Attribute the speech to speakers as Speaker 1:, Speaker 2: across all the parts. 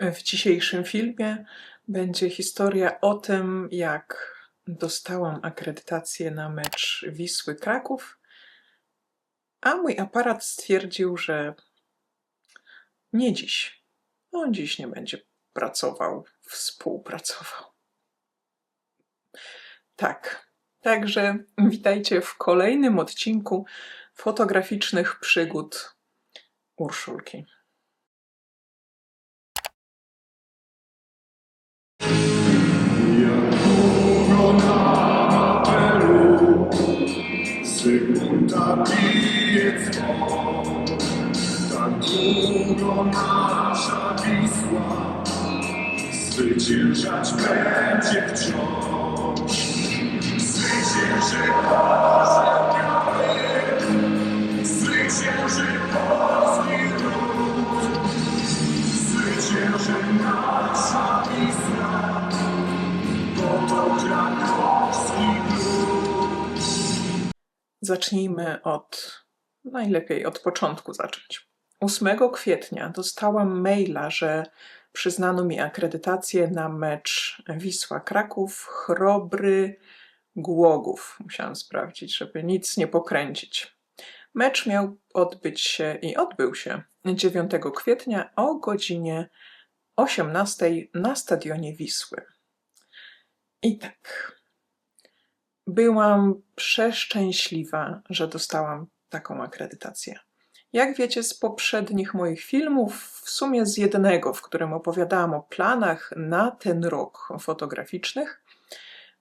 Speaker 1: W dzisiejszym filmie będzie historia o tym, jak dostałam akredytację na mecz Wisły Kraków, a mój aparat stwierdził, że nie dziś. On dziś nie będzie pracował, współpracował. Tak, także witajcie w kolejnym odcinku fotograficznych przygód Urszulki.
Speaker 2: Bije dzwon Tak długo nasza Wisła Zwyciężać będzie wciąż. Zwycięży Orzeł
Speaker 1: Zacznijmy od, najlepiej od początku zacząć. 8 kwietnia dostałam maila, że przyznano mi akredytację na mecz Wisła Kraków, Chrobry, Głogów. Musiałam sprawdzić, żeby nic nie pokręcić. Mecz miał odbyć się i odbył się 9 kwietnia o godzinie 18 na stadionie Wisły. I tak. Byłam przeszczęśliwa, że dostałam taką akredytację. Jak wiecie z poprzednich moich filmów, w sumie z jednego, w którym opowiadałam o planach na ten rok fotograficznych,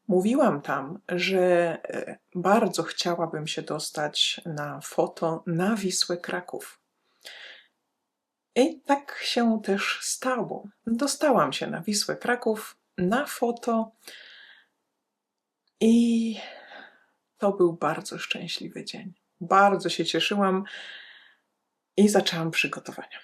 Speaker 1: mówiłam tam, że e, bardzo chciałabym się dostać na foto na Wisłę Kraków. I tak się też stało. Dostałam się na Wisłę Kraków na foto i to był bardzo szczęśliwy dzień. Bardzo się cieszyłam i zaczęłam przygotowania.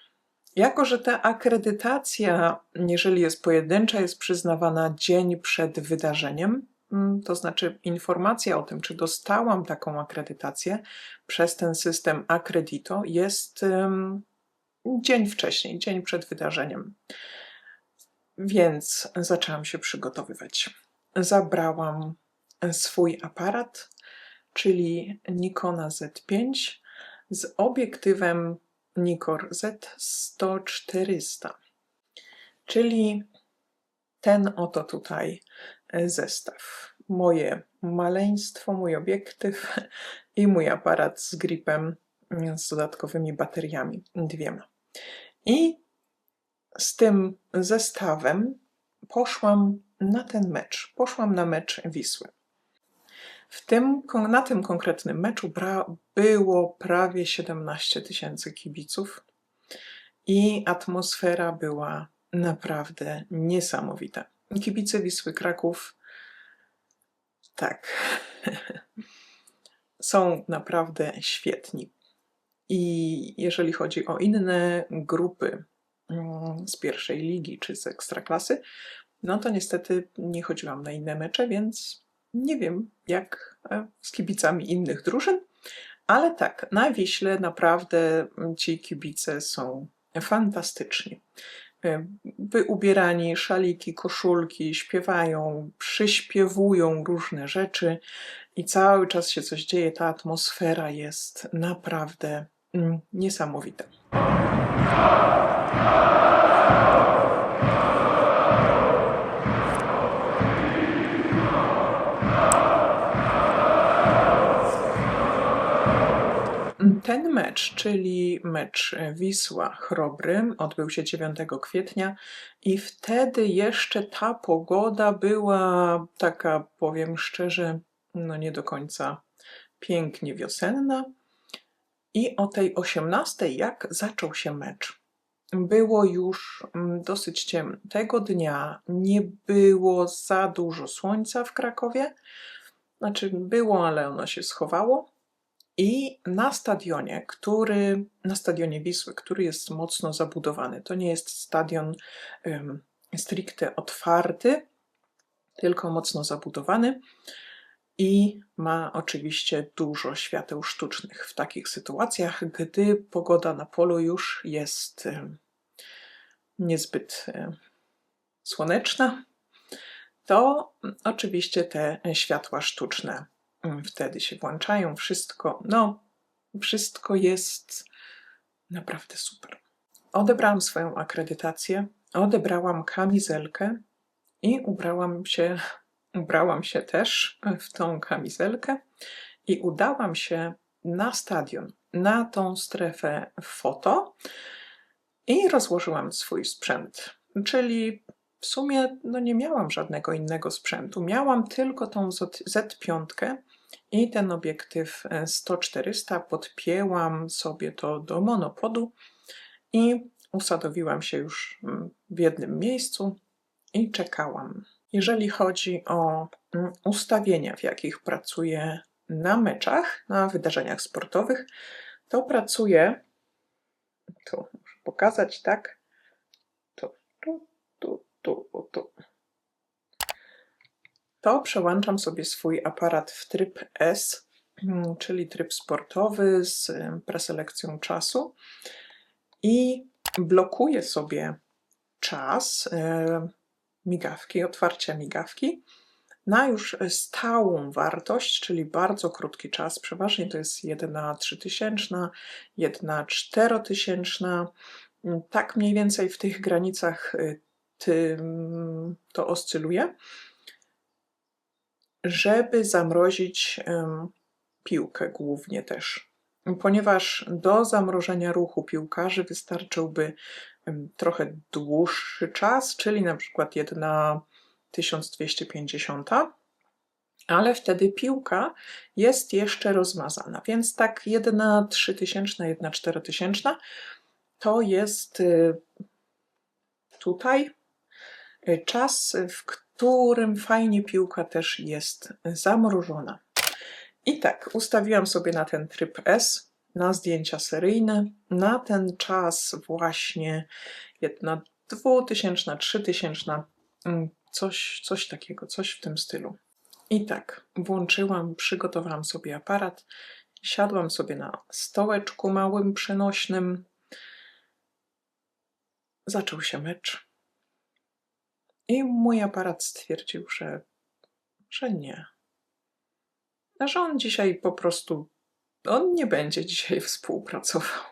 Speaker 1: Jako, że ta akredytacja, jeżeli jest pojedyncza, jest przyznawana dzień przed wydarzeniem, mm, to znaczy informacja o tym, czy dostałam taką akredytację przez ten system Accredito, jest um, dzień wcześniej, dzień przed wydarzeniem. Więc zaczęłam się przygotowywać. Zabrałam swój aparat, czyli Nikona Z5 z obiektywem Nikon Z100-400, czyli ten oto tutaj zestaw. Moje maleństwo, mój obiektyw i mój aparat z gripem z dodatkowymi bateriami, dwiema. I z tym zestawem poszłam na ten mecz. Poszłam na mecz Wisły. W tym, na tym konkretnym meczu było prawie 17 tysięcy kibiców i atmosfera była naprawdę niesamowita. Kibice Wisły Kraków, tak, są naprawdę świetni. I jeżeli chodzi o inne grupy mm, z pierwszej ligi czy z ekstraklasy, no to niestety nie chodziłam na inne mecze, więc nie wiem jak e, z kibicami innych drużyn, ale tak, na Wiśle naprawdę ci kibice są fantastyczni. E, Wyubierani, szaliki, koszulki, śpiewają, przyśpiewują różne rzeczy i cały czas się coś dzieje. Ta atmosfera jest naprawdę mm, niesamowita. Ten mecz, czyli mecz Wisła-Chrobry, odbył się 9 kwietnia i wtedy jeszcze ta pogoda była taka, powiem szczerze, no nie do końca pięknie wiosenna. I o tej 18, jak zaczął się mecz, było już mm, dosyć ciemno. Tego dnia nie było za dużo słońca w Krakowie. Znaczy było, ale ono się schowało. I na stadionie, który, na stadionie Wisły, który jest mocno zabudowany, to nie jest stadion um, stricte otwarty, tylko mocno zabudowany i ma oczywiście dużo świateł sztucznych w takich sytuacjach, gdy pogoda na polu już jest um, niezbyt e, słoneczna, to oczywiście te światła sztuczne wtedy się włączają. Wszystko, no, wszystko jest naprawdę super. Odebrałam swoją akredytację, odebrałam kamizelkę i ubrałam się, ubrałam się też w tą kamizelkę i udałam się na stadion, na tą strefę foto i rozłożyłam swój sprzęt. Czyli w sumie no nie miałam żadnego innego sprzętu. Miałam tylko tą Z5 i ten obiektyw 100-400. Podpięłam sobie to do monopodu i usadowiłam się już mm, w jednym miejscu i czekałam. Jeżeli chodzi o mm, ustawienia, w jakich pracuję na meczach, na wydarzeniach sportowych, to pracuję, tu muszę pokazać, tak, tu, tu, tu, tu, tu. To przełączam sobie swój aparat w tryb S, mm, czyli tryb sportowy z preselekcją czasu i blokuję sobie czas e, migawki, otwarcia migawki na już stałą wartość, czyli bardzo krótki czas. Przeważnie to jest 1 3000, 1 4000. Tak mniej więcej w tych granicach y, to oscyluje, żeby zamrozić piłkę głównie też. Ponieważ do zamrożenia ruchu piłkarzy wystarczyłby trochę dłuższy czas, czyli na przykład jedna 1250, ale wtedy piłka jest jeszcze rozmazana, więc tak jedna 3000, jedna 4000 to jest y, tutaj y, czas, w którym fajnie piłka też jest zamrożona. I tak, ustawiłam sobie na ten tryb S, na zdjęcia seryjne, na ten czas właśnie jedna 2000, 3000, Coś, coś takiego, coś w tym stylu. I tak, włączyłam, przygotowałam sobie aparat, siadłam sobie na stołeczku małym, przenośnym. Zaczął się mecz. I mój aparat stwierdził, że, że nie. Że on dzisiaj po prostu, on nie będzie dzisiaj współpracował.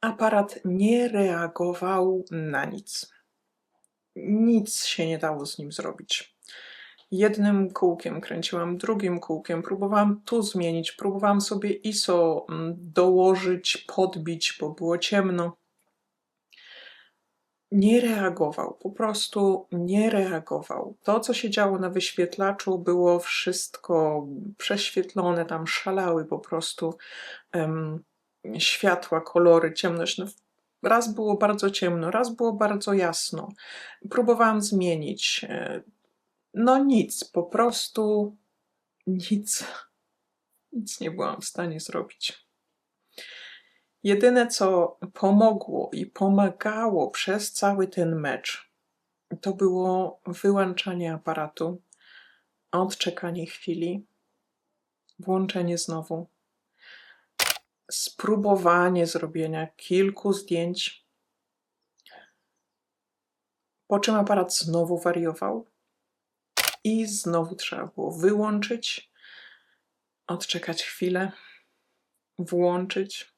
Speaker 1: Aparat nie reagował na nic. Nic się nie dało z nim zrobić. Jednym kółkiem kręciłam, drugim kółkiem, próbowałam tu zmienić, próbowałam sobie ISO mm, dołożyć, podbić, bo było ciemno. Nie reagował, po prostu nie reagował. To, co się działo na wyświetlaczu, było wszystko prześwietlone, tam szalały po prostu. Um, światła, kolory, ciemność. No, raz było bardzo ciemno, raz było bardzo jasno. Próbowałam zmienić. E, no nic, po prostu nic. Nic nie byłam w stanie zrobić. Jedyne, co pomogło i pomagało przez cały ten mecz, to było wyłączanie aparatu, odczekanie chwili, włączenie znowu, spróbowanie zrobienia kilku zdjęć, po czym aparat znowu wariował i znowu trzeba było wyłączyć, odczekać chwilę, włączyć,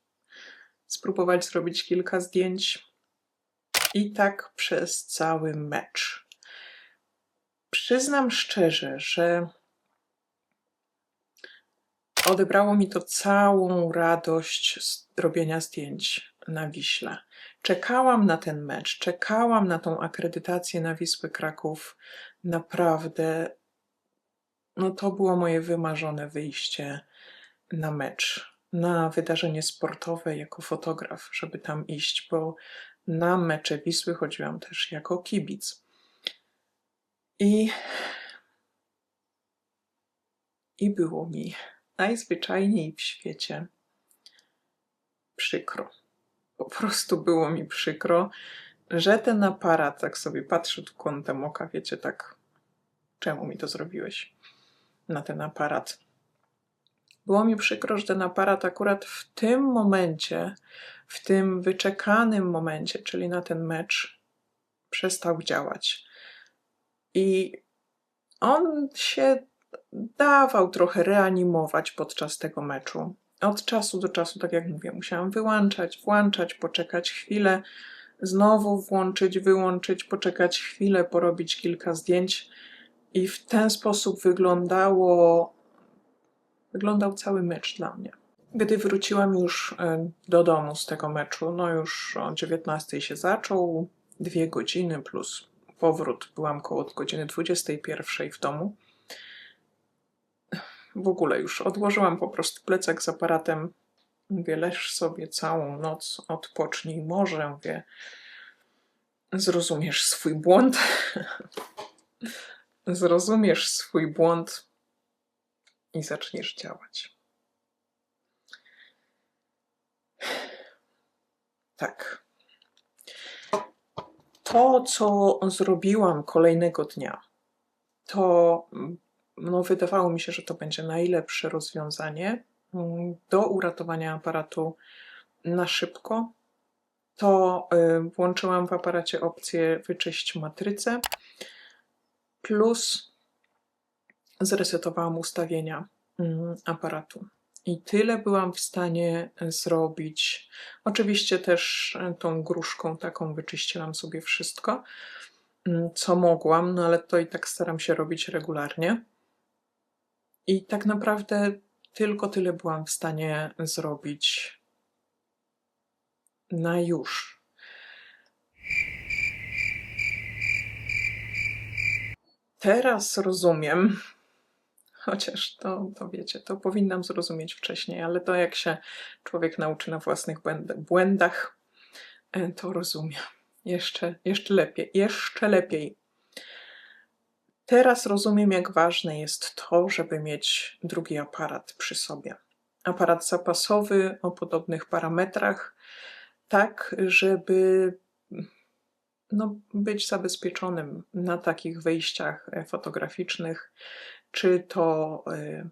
Speaker 1: spróbować zrobić kilka zdjęć i tak przez cały mecz. Przyznam szczerze, że Odebrało mi to całą radość z robienia zdjęć na Wiśle. Czekałam na ten mecz, czekałam na tą akredytację na Wisły Kraków. Naprawdę, no to było moje wymarzone wyjście na mecz, na wydarzenie sportowe jako fotograf, żeby tam iść, bo na mecze Wisły chodziłam też jako kibic. I, i było mi najzwyczajniej w świecie przykro. Po prostu było mi przykro, że ten aparat, tak sobie patrzę tu kątem oka, wiecie, tak, czemu mi to zrobiłeś? Na ten aparat. Było mi przykro, że ten aparat akurat w tym momencie, w tym wyczekanym momencie, czyli na ten mecz, przestał działać. I on się dawał trochę reanimować podczas tego meczu. Od czasu do czasu, tak jak mówię, musiałam wyłączać, włączać, poczekać chwilę, znowu włączyć, wyłączyć, poczekać chwilę, porobić kilka zdjęć. I w ten sposób wyglądało, wyglądał cały mecz dla mnie. Gdy wróciłam już e, do domu z tego meczu, no już o 19 się zaczął, dwie godziny plus powrót, byłam koło godziny 21 w domu. W ogóle już odłożyłam po prostu plecak z aparatem. Mówię, leż sobie całą noc, odpocznij, może, mówię, zrozumiesz swój błąd. zrozumiesz swój błąd i zaczniesz działać. Tak. To, co zrobiłam kolejnego dnia, to mm, no, wydawało mi się, że to będzie najlepsze rozwiązanie mm, do uratowania aparatu na szybko. To y, włączyłam w aparacie opcję wyczyść matrycę plus zresetowałam ustawienia mm, aparatu. I tyle byłam w stanie zrobić. Oczywiście też e, tą gruszką taką wyczyściłam sobie wszystko, mm, co mogłam, no ale to i tak staram się robić regularnie. I tak naprawdę tylko tyle byłam w stanie zrobić na już. Teraz rozumiem, chociaż to, to wiecie, to powinnam zrozumieć wcześniej, ale to jak się człowiek nauczy na własnych błęd- błędach, e, to rozumiem. Jeszcze, jeszcze lepiej, jeszcze lepiej. Teraz rozumiem, jak ważne jest to, żeby mieć drugi aparat przy sobie. Aparat zapasowy o podobnych parametrach, tak, żeby no, być zabezpieczonym na takich wyjściach e, fotograficznych, czy to e,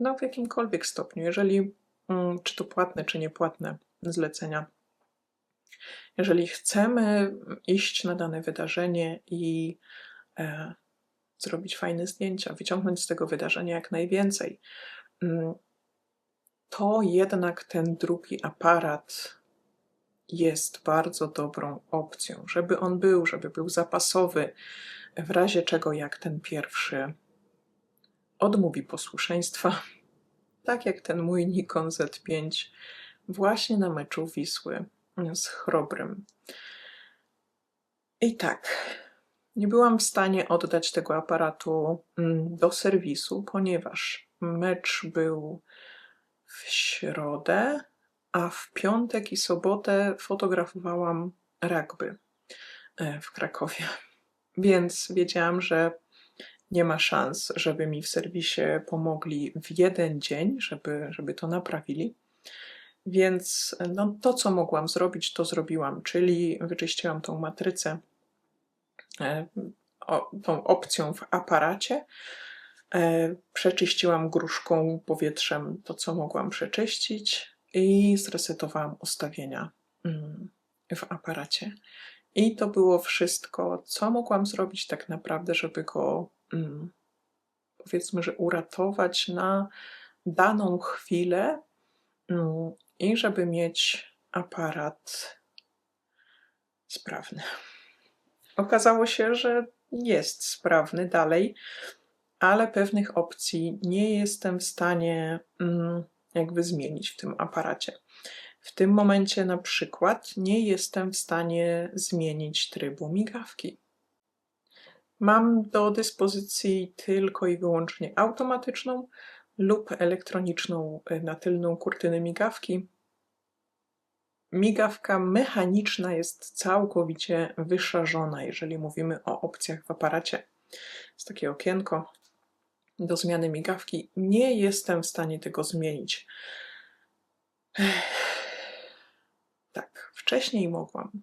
Speaker 1: no, w jakimkolwiek stopniu, jeżeli mm, czy to płatne, czy niepłatne zlecenia. Jeżeli chcemy iść na dane wydarzenie i e, zrobić fajne zdjęcia, wyciągnąć z tego wydarzenia jak najwięcej, mm, to jednak ten drugi aparat jest bardzo dobrą opcją, żeby on był, żeby był zapasowy, w razie czego jak ten pierwszy odmówi posłuszeństwa, tak jak ten mój Nikon Z5 właśnie na meczu Wisły z Chrobrym. I tak, nie byłam w stanie oddać tego aparatu mm, do serwisu, ponieważ mecz był w środę, a w piątek i sobotę fotografowałam rugby e, w Krakowie. Więc wiedziałam, że nie ma szans, żeby mi w serwisie pomogli w jeden dzień, żeby, żeby to naprawili. Więc no, to, co mogłam zrobić, to zrobiłam, czyli wyczyściłam tą matrycę, e, tą opcją w aparacie, e, przeczyściłam gruszką powietrzem to, co mogłam przeczyścić, i zresetowałam ustawienia mm, w aparacie. I to było wszystko, co mogłam zrobić tak naprawdę, żeby go powiedzmy, że uratować na daną chwilę mm, i żeby mieć aparat sprawny. Okazało się, że jest sprawny dalej, ale pewnych opcji nie jestem w stanie jakby zmienić w tym aparacie. W tym momencie na przykład nie jestem w stanie zmienić trybu migawki. Mam do dyspozycji tylko i wyłącznie automatyczną lub elektroniczną y, na tylną kurtynę migawki. Migawka mechaniczna jest całkowicie wyszarzona, jeżeli mówimy o opcjach w aparacie. Jest takie okienko, do zmiany migawki. Nie jestem w stanie tego zmienić. Tak, wcześniej mogłam.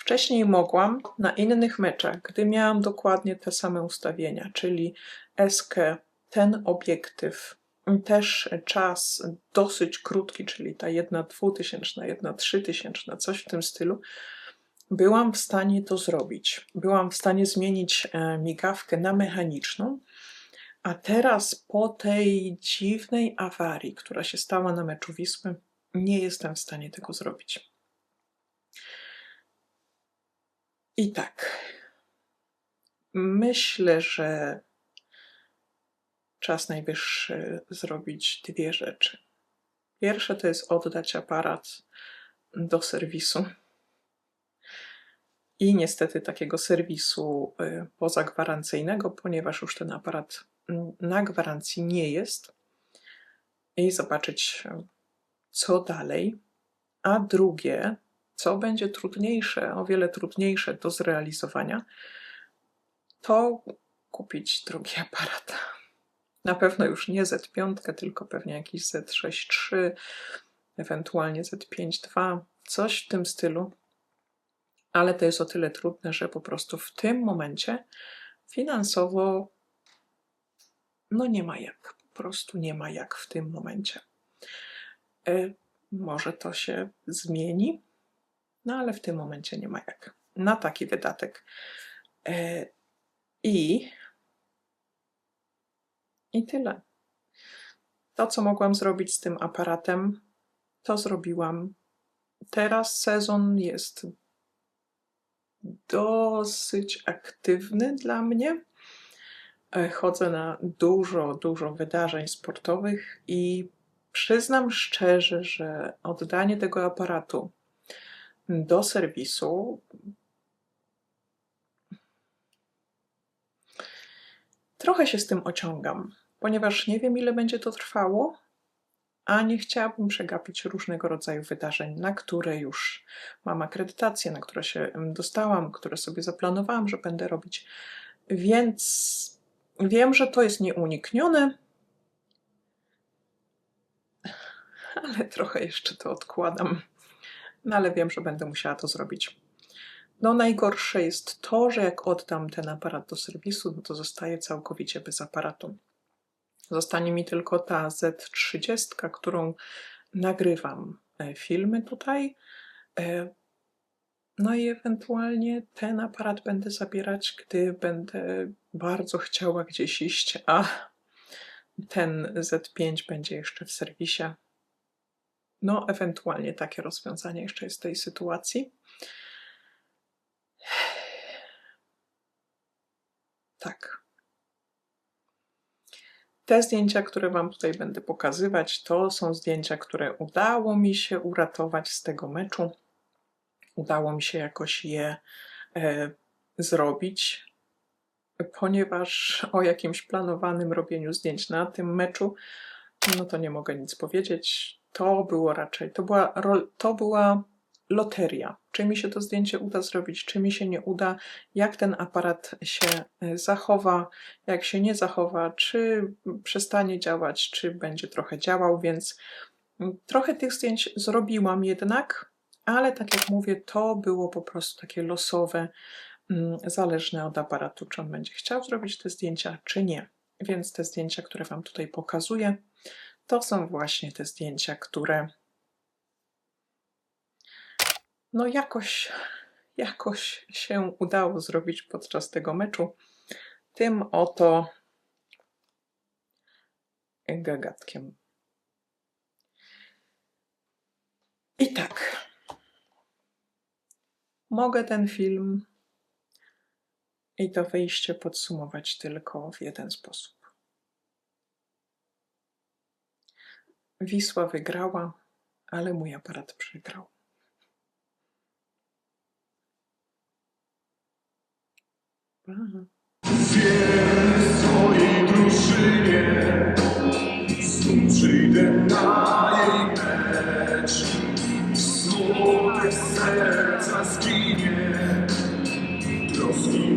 Speaker 1: Wcześniej mogłam na innych meczach, gdy miałam dokładnie te same ustawienia, czyli eskę, ten obiektyw też czas dosyć krótki, czyli ta jedna dwutysięczna, jedna trzytysięczna, coś w tym stylu, byłam w stanie to zrobić. Byłam w stanie zmienić e, migawkę na mechaniczną, a teraz po tej dziwnej awarii, która się stała na meczu Wisły, nie jestem w stanie tego zrobić. I tak, myślę, że czas najwyższy zrobić dwie rzeczy. Pierwsze to jest oddać aparat do serwisu. I niestety takiego serwisu y, pozagwarancyjnego, ponieważ już ten aparat na gwarancji nie jest. I zobaczyć, co dalej. A drugie, co będzie trudniejsze, o wiele trudniejsze do zrealizowania, to kupić drugi aparat. Na pewno już nie Z5, tylko pewnie jakiś Z6 III, ewentualnie Z5 II, coś w tym stylu. Ale to jest o tyle trudne, że po prostu w tym momencie finansowo no nie ma jak. Po prostu nie ma jak w tym momencie. E, może to się zmieni, no ale w tym momencie nie ma jak. Na taki wydatek. E, I i tyle. To, co mogłam zrobić z tym aparatem, to zrobiłam. Teraz sezon jest dosyć aktywny dla mnie. E, chodzę na dużo, dużo wydarzeń sportowych i przyznam szczerze, że oddanie tego aparatu do serwisu trochę się z tym ociągam ponieważ nie wiem, ile będzie to trwało, a nie chciałabym przegapić różnego rodzaju wydarzeń, na które już mam akredytację, na które się dostałam, które sobie zaplanowałam, że będę robić. Więc wiem, że to jest nieuniknione, ale trochę jeszcze to odkładam. No ale wiem, że będę musiała to zrobić. No najgorsze jest to, że jak oddam ten aparat do serwisu, no to zostaję całkowicie bez aparatu. Zostanie mi tylko ta Z30, którą nagrywam e, filmy tutaj. E, no i ewentualnie ten aparat będę zabierać, gdy będę bardzo chciała gdzieś iść, a ten Z5 będzie jeszcze w serwisie. No, ewentualnie takie rozwiązanie jeszcze jest tej sytuacji. Tak. Te zdjęcia, które Wam tutaj będę pokazywać, to są zdjęcia, które udało mi się uratować z tego meczu. Udało mi się jakoś je e, zrobić, ponieważ o jakimś planowanym robieniu zdjęć na tym meczu, no to nie mogę nic powiedzieć. To było raczej, to była, to była loteria. Czy mi się to zdjęcie uda zrobić, czy mi się nie uda, jak ten aparat się e, zachowa, jak się nie zachowa, czy przestanie działać, czy będzie trochę działał, więc mm, trochę tych zdjęć zrobiłam jednak, ale tak jak mówię, to było po prostu takie losowe, mm, zależne od aparatu, czy on będzie chciał zrobić te zdjęcia, czy nie. Więc te zdjęcia, które Wam tutaj pokazuję, to są właśnie te zdjęcia, które no jakoś, jakoś się udało zrobić podczas tego meczu. Tym oto gagatkiem. I tak. Mogę ten film i to wyjście podsumować tylko w jeden sposób. Wisła wygrała, ale mój aparat przegrał.
Speaker 2: Przyjdę na jej mecz Smutek serca zginie Troski